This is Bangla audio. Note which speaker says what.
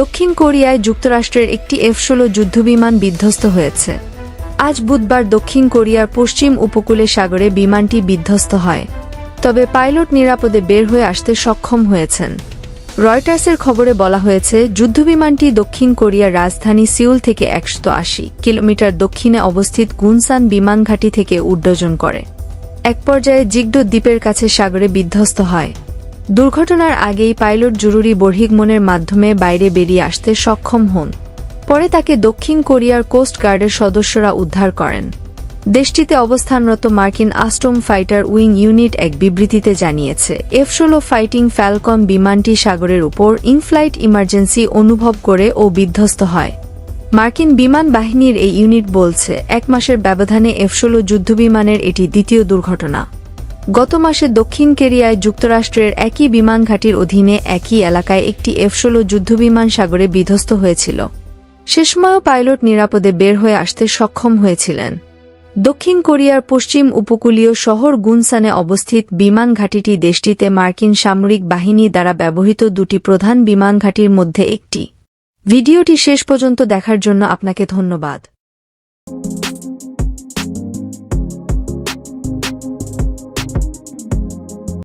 Speaker 1: দক্ষিণ কোরিয়ায় যুক্তরাষ্ট্রের একটি এফ ষোলো যুদ্ধবিমান বিধ্বস্ত হয়েছে। আজ বুধবার দক্ষিণ কোরিয়ার পশ্চিম উপকূলে সাগরে বিমানটি বিধ্বস্ত হয়। তবে পাইলট নিরাপদে বের হয়ে আসতে সক্ষম হয়েছেন। রয়টার্সের খবরে বলা হয়েছে, যুদ্ধবিমানটি দক্ষিণ কোরিয়ার রাজধানী সিউল থেকে একশো আশি কিলোমিটার দক্ষিণে অবস্থিত গুনসান বিমান ঘাঁটি থেকে উড্ডয়ন করে। এক পর্যায়ে জিগডো দ্বীপের কাছে সাগরে বিধ্বস্ত হয়। দুর্ঘটনার আগেই পাইলট জরুরি বর্হিগমনের মাধ্যমে বাইরে বেরিয়ে আসতে সক্ষম হন। পরে তাকে দক্ষিণ কোরিয়ার কোস্ট গার্ডের সদস্যরা উদ্ধার করেন। দেশটিতে অবস্থানরত মার্কিন আস্টম ফাইটার উইং ইউনিট এক বিবৃতিতে জানিয়েছে এফ ষোলো ফাইটিং ফ্যালকন বিমানটি সাগরের উপর ইনফ্লাইট ইমার্জেন্সি অনুভব করে ও বিধ্বস্ত হয়। মার্কিন বিমান বাহিনীর এই ইউনিট বলছে, এক মাসের ব্যবধানে এফ ষোলো যুদ্ধবিমানের এটি দ্বিতীয় দুর্ঘটনা। গত মাসে দক্ষিণ কোরিয়ায় যুক্তরাষ্ট্রের একই বিমান ঘাঁটির অধীনে একই এলাকায় একটি এফ ষোলো যুদ্ধবিমান সাগরে বিধ্বস্ত হয়েছিল। সময়ও পাইলট নিরাপদে বের হয়ে আসতে সক্ষম হয়েছিলেন। দক্ষিণ কোরিয়ার পশ্চিম উপকূলীয় শহর গুনসানে অবস্থিত বিমান ঘাঁটিটি দেশটিতে মার্কিন সামরিক বাহিনী দ্বারা ব্যবহৃত দুটি প্রধান বিমান ঘাঁটির মধ্যে একটি। ভিডিওটি শেষ পর্যন্ত দেখার জন্য আপনাকে ধন্যবাদ।